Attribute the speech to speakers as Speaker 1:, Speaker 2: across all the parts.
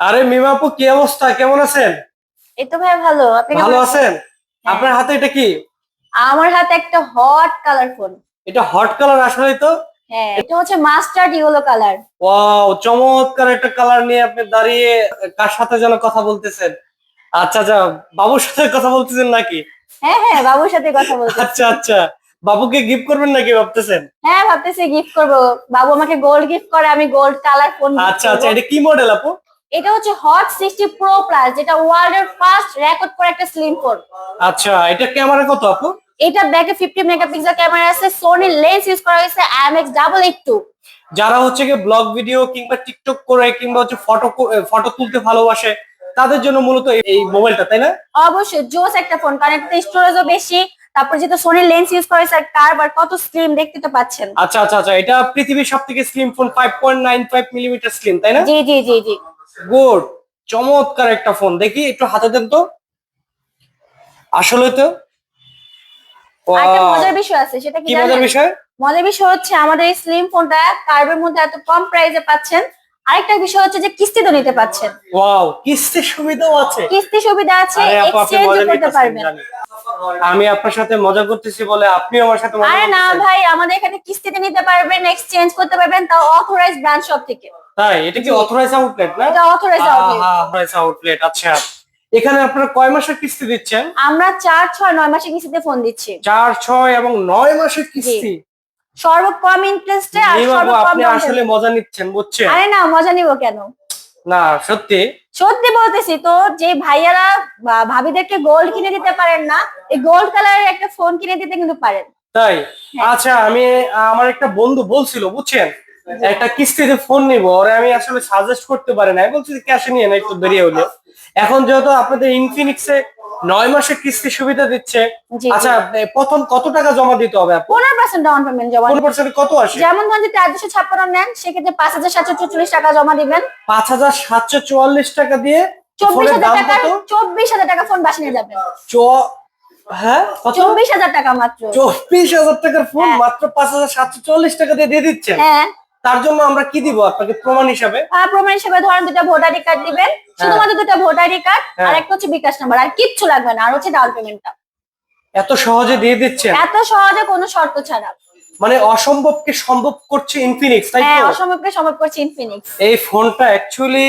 Speaker 1: আরে মিমা আপু কি অবস্থা? কেমন আছেন?
Speaker 2: এই তো ভাই ভালো। আপনি
Speaker 1: ভালো
Speaker 2: আছেন?
Speaker 1: আপনার হাতে এটা কি?
Speaker 2: আমার হাতে একটা হট কালার ফোন
Speaker 1: এটা হট কালার আসলে তো?
Speaker 2: হ্যাঁ এটা হচ্ছে মাস্টার্ড ইয়েলো কালার
Speaker 1: ওয়াও চমৎকার একটা কালার নিয়ে আপনি দাঁড়িয়ে কার সাথে যেন কথা বলতেছেন? আচ্ছা আচ্ছা বাবুর সাথে কথা বলতেছেন নাকি?
Speaker 2: হ্যাঁ হ্যাঁ বাবুর সাথে কথা
Speaker 1: আচ্ছা আচ্ছা বাবুকে গিফট করবেন নাকি ভাবতেছেন?
Speaker 2: হ্যাঁ ভাবতেছি গিফট করব। বাবু আমাকে গোল্ড গিফট করে আমি গোল্ড কালার ফোন
Speaker 1: আচ্ছা আচ্ছা এটা কি মডেল আপু?
Speaker 2: এটা হচ্ছে হট সিক্সটি প্রো প্লাস যেটা ওয়ার্ল্ড এর ফার্স্ট রেকর্ড করে একটা স্লিম ফোন
Speaker 1: আচ্ছা এটা ক্যামেরা কত আপু?
Speaker 2: এটা ব্যাকে ফিফটি মেগাপিক্সেল ক্যামেরা আছে সোনি লেন্স ইউজ করা হয়েছে আইএমএক্স ডাবল
Speaker 1: যারা হচ্ছে গিয়ে ব্লগ ভিডিও কিংবা টিকটক করে কিংবা হচ্ছে ফটো ফটো তুলতে ভালোবাসে তাদের জন্য মূলত এই- মোবাইলটা তাই না?
Speaker 2: অবশ্যই জোস একটা ফোন কারণ এটাতে স্টোরেজও বেশি। তারপর যেহেতু সোনি লেন্স ইউজ করা হয়েছে আর কারবার কত স্লিম দেখতে তো পাচ্ছেন।
Speaker 1: আচ্ছা আচ্ছা আচ্ছা এটা পৃথিবীর সব থেকে slim phone five point nine five millimetre slim তাই না?
Speaker 2: জি জি জি জি।
Speaker 1: গুড চমৎকার একটা ফোন। দেখি একটু হাতে দেন তো। আসলে তো
Speaker 2: মজার বিষয় আছে সেটা কি
Speaker 1: মজার বিষয়?
Speaker 2: মজার বিষয় হচ্ছে আমাদের এই স্লিম ফোনটা কার্বের মধ্যে এত কম প্রাইসে পাচ্ছেন। আরেকটা বিষয় হচ্ছে যে কিস্তিতে নিতে পাচ্ছেন।
Speaker 1: ওয়াও কিস্তির সুবিধাও আছে।
Speaker 2: কিস্তি সুবিধা আছে এক্সচেঞ্জ করতে পারবেন।
Speaker 1: আমি আপনার সাথে মজা করতেছি বলে আপনি আমার সাথে
Speaker 2: আরে না ভাই আমাদের এখানে কিস্তিতে নিতে পারবেন এক্সচেঞ্জ করতে পারবেন তাও অথরাইজ ব্রাঞ্চ শপ থেকে।
Speaker 1: তাই? এটা কি অথরাইজ আউটলেট না?
Speaker 2: এটা অথরাইজ আউটলেট
Speaker 1: অথরাইজ আউটলেট আচ্ছা। এখানে আপনারা কয় মাসের কিস্তি দিচ্ছেন?
Speaker 2: আমরা চার ছয় নয় মাসে কিস্তিতে ফোন দিচ্ছি।
Speaker 1: চার ছয় এবং নয় মাসের কিস্তি?
Speaker 2: সর্বকম ইন্টারেস্টে আর সর্বকম
Speaker 1: আপনি আসলে মজা নিচ্ছেন বুঝছেন?
Speaker 2: আরে না মজা নিব কেন?
Speaker 1: না সত্যি?
Speaker 2: সত্যি বলতেছি তো যে ভাইয়ারা ভাবিদেরকে গোল্ড কিনে দিতে পারেন না এই গোল্ড কালারের একটা ফোন কিনে দিতে কিন্তু পারেন।
Speaker 1: তাই? আচ্ছা আমি আমার একটা বন্ধু বলছিল বুঝছেন? একটা কিস্তিতে ফোন নিব ওরে আমি আসলে সাজেস্ট করতে পারি না। আমি বলছি ক্যাশে নিয়ে না একটু বেরিয়ে হলে এখন যেহেতু আপনাদের ইনফিনিক্সে নয় মাসের কিস্তি সুবিধা দিচ্ছে আচ্ছা প্রথম কত টাকা জমা দিতে হবে
Speaker 2: পনেরো পার্সেন্ট ডাউন পেমেন্ট জমা
Speaker 1: কোন পার্সেন্ট কত আসে?
Speaker 2: যেমন ধরুন যদি চারশো ছাপ্পান্ন নেন সেক্ষেত্রে পাঁচ হাজার সাতশো চল্লিশ টাকা জমা দিবেন।
Speaker 1: পাঁচ হাজার সাতশো চুয়াল্লিশ টাকা দিয়ে
Speaker 2: চব্বিশ হাজার টাকা চব্বিশ হাজার টাকা ফোন বাসে নিয়ে যাবেন
Speaker 1: চ- হ্যাঁ কত?
Speaker 2: চব্বিশ হাজার টাকা মাত্র।
Speaker 1: চব্বিশ হাজার টাকার ফোন
Speaker 2: হ্যাঁ।
Speaker 1: মাত্র পাঁচ হাজার সাতশো চল্লিশ টাকা দিয়ে দিয়ে দিচ্ছেন?
Speaker 2: হ্যাঁ।
Speaker 1: তার জন্য আমরা কি দিব আপনাকে প্রমাণ হিসাবে?
Speaker 2: প্রমাণ হিসাবে ধরেন দুটা ভোটার কার্ড দিবেন। শুধুমাত্র দুটা ভোটার কার্ড
Speaker 1: হ্যাঁ।
Speaker 2: আর একটা হচ্ছে বিকাশ নাম্বার। আর কিচ্ছু লাগবে না আর হচ্ছে ডাউন পেমেন্টটা।
Speaker 1: এত সহজে দিয়ে দিচ্ছে
Speaker 2: এত সহজে কোনো শর্ত ছাড়া।
Speaker 1: মানে অসম্ভবকে সম্ভব করছে ইনফিনিক্স তাই
Speaker 2: হ্যাঁ
Speaker 1: তো?
Speaker 2: অসম্ভবকে সম্ভব করছে ইনফিনিক্স
Speaker 1: এই ফোনটা অ্যাকচুয়ালি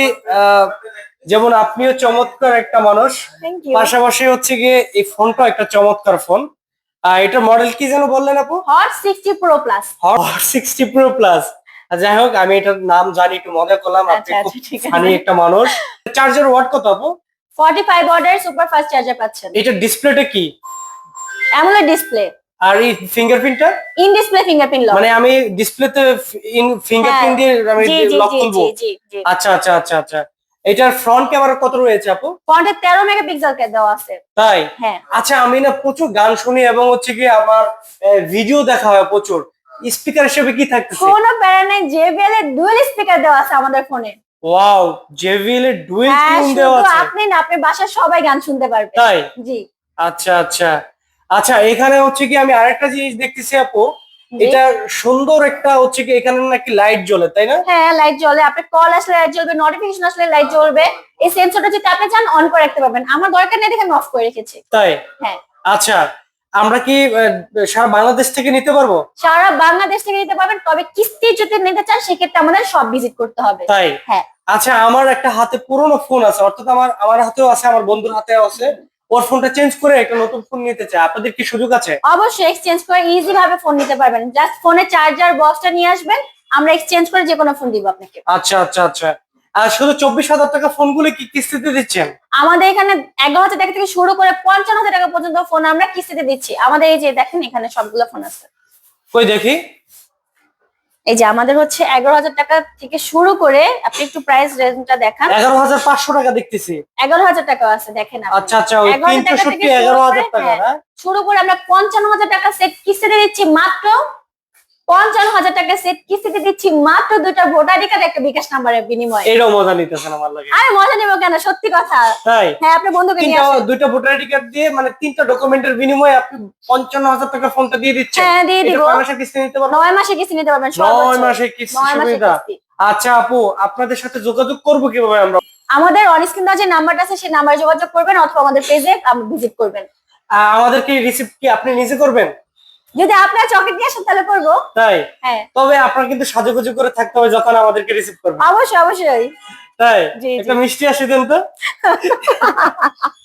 Speaker 1: যেমন আপনিও চমৎকার একটা মানুষ।
Speaker 2: থ্যাংক ইউ
Speaker 1: পাশাপাশি হচ্ছে গিয়ে এই ফোনটা একটা চমৎকার ফোন। আর এটা মডেল কি যেন বললেন আপু?
Speaker 2: Hot sixty pro plus
Speaker 1: Hot sixty pro plus যাই হোক আমি এটার নাম জানি একটু মজা করলাম আপনি
Speaker 2: আচ্ছা,
Speaker 1: খুব
Speaker 2: আচ্ছা, ঠিক আছে।
Speaker 1: ফানি একটা মানুষ। চার্জার ওয়াট কত আপু?
Speaker 2: Forty five order super fast charger পাচ্ছেন।
Speaker 1: এটা ডিসপ্লেটা কি?
Speaker 2: অ্যামোলেড ডিসপ্লে
Speaker 1: আর এই ফিঙ্গারপ্রিন্টটা
Speaker 2: ইন ডিসপ্লে ফিঙ্গারপ্রিন্ট লক
Speaker 1: মানে আমি ডিসপ্লেতে ফিঙ্গারপ্রিন্ট দিয়ে আমি লক
Speaker 2: জি
Speaker 1: আচ্ছা আচ্ছা আচ্ছা আচ্ছা। এটার ফ্রন্ট ক্যামেরা কত রয়েছে আপু?
Speaker 2: ফ্রন্টে তেরো মেগাপিক্সেল কে দেওয়া আছে।
Speaker 1: তাই?
Speaker 2: হ্যাঁ।
Speaker 1: আচ্ছা আমি না প্রচুর গান শুনি এবং হচ্ছে কি আমার ভিডিও দেখা হয় প্রচুর। স্পিকার হিসেবে কি থাকতেছে?
Speaker 2: কোনো প্যারা নাই জেবিএল এর ডুয়েল স্পিকার দেওয়া আছে আমাদের ফোনে।
Speaker 1: ওয়াও জেভিএল এর ডুয়েল
Speaker 2: হ্যাঁ শুধু
Speaker 1: দেওয়া আছে।
Speaker 2: আপনি না আপনার বাসার সবাই গান শুনতে পারবে
Speaker 1: তাই?
Speaker 2: জি।
Speaker 1: আচ্ছা আচ্ছা। আচ্ছা এখানে হচ্ছে কি আমি আরেকটা জিনিস দেখতেছি আপু। এটা সুন্দর একটা হচ্ছে কি এখানে নাকি লাইট জ্বলে তাই না?
Speaker 2: হ্যাঁ লাইট জ্বলে। আপনার কল আসলে লাইট জ্বলবে নোটিফিকেশন আসলে লাইট জ্বলবে। এই সেন্সরটা যদি আপনি চান অন করে রাখতে পারবেন। আমার দরকার নেই দেখে আমি অফ করে রেখেছি।
Speaker 1: তাই?
Speaker 2: হ্যাঁ।
Speaker 1: আচ্ছা আমরা কি সারা বাংলাদেশ থেকে নিতে পারব?
Speaker 2: সারা বাংলাদেশ থেকে নিতে পারবেন তবে কিস্তি যদি নিতে চান সেক্ষেত্রে আমাদের সব ভিজিট করতে হবে।
Speaker 1: তাই?
Speaker 2: হ্যাঁ।
Speaker 1: আচ্ছা আমার একটা হাতে পুরোনো ফোন আছে অর্থাৎ আমার আমার হাতেও আছে আমার বন্ধুর হাতেও আছে। ওর ফোনটা চেঞ্জ করে একটা নতুন ফোন নিতে চাই। আপনাদের কি সুযোগ আছে?
Speaker 2: অবশ্যই এক্সচেঞ্জ করে ইজি ভাবে ফোন নিতে পারবেন। জাস্ট ফোনে চার্জার বক্সটা নিয়ে আসবেন আমরা এক্সচেঞ্জ করে যে কোনো ফোন দিব আপনাকে।
Speaker 1: আচ্ছা আচ্ছা আচ্ছা। শুধু চব্বিশ হাজার টাকা ফোনগুলো কি কিস্তিতে দিচ্ছেন?
Speaker 2: আমাদের এখানে এগারো হাজার টাকা থেকে শুরু করে পঞ্চান্ন হাজার টাকা পর্যন্ত ফোন আমরা কিস্তিতে দিচ্ছি। আমাদের এই যে দেখেন এখানে সবগুলো ফোন আছে।
Speaker 1: কই দেখি?
Speaker 2: এই যে আমাদের হচ্ছে এগারো হাজার টাকা থেকে শুরু করে আপনি একটু প্রাইস রেঞ্জটা দেখান।
Speaker 1: এগারো হাজার পাঁচশো টাকা দেখতেছি।
Speaker 2: এগারো হাজার টাকা আছে দেখেন
Speaker 1: আচ্ছা আচ্ছা তিনশো সত্যি
Speaker 2: শুরু
Speaker 1: এগারো হাজার টাকা
Speaker 2: হ্যাঁ, শুরু করে আমরা পঞ্চান্ন হাজার টাকা সেট কিস্তিতে দিচ্ছি মাত্র। পঞ্চান্ন হাজার টাকা সেট কিস্তিতে দিচ্ছি মাত্র দুইটা ভোটার কার্ড একটা বিকাশ নাম্বারের বিনিময়ে।
Speaker 1: এইটাও মজা নিতেছেন আমার লাগে।
Speaker 2: আমি মজা নেব কেন? সত্যি কথা।
Speaker 1: তাই?
Speaker 2: হ্যাঁ আপনার বন্ধুকে নিয়ে আসেন।
Speaker 1: দুইটা ভোটার কার্ড দিয়ে মানে তিনটা ডকুমেন্টের বিনিময়ে আপনি পঞ্চান্ন হাজার টাকা ফোনটা দিয়ে দিচ্ছেন।
Speaker 2: হ্যাঁ, দিয়ে দিব।
Speaker 1: কয় মাসের কিস্তি নিতে পারব
Speaker 2: নয় মাসে কিস্তি নিতে পারবেন
Speaker 1: নয় মাসে কিস্তি
Speaker 2: নয়
Speaker 1: সুবিধা। আচ্ছা আপু আপনাদের সাথে যোগাযোগ করব কীভাবে আমরা?
Speaker 2: আমাদের অনস্ক্রিন যে নাম্বারটা আছে সেই নাম্বারে যোগাযোগ করবেন অথবা আমাদের পেজে ভিজিট করবেন।
Speaker 1: আমাদেরকে রিসিপ্ট কি আপনি নিজে করবেন?
Speaker 2: যদি আপনার চকলেট নিয়ে আসেন তাহলে করব।
Speaker 1: তাই?
Speaker 2: হ্যাঁ।
Speaker 1: তবে আপনার কিন্তু সাজুগুজু করে থাকতে হবে যখন আমাদেরকে রিসিভ করবেন।
Speaker 2: অবশ্যই অবশ্যই।
Speaker 1: তাই। একটা মিষ্টি আসে দেন তো।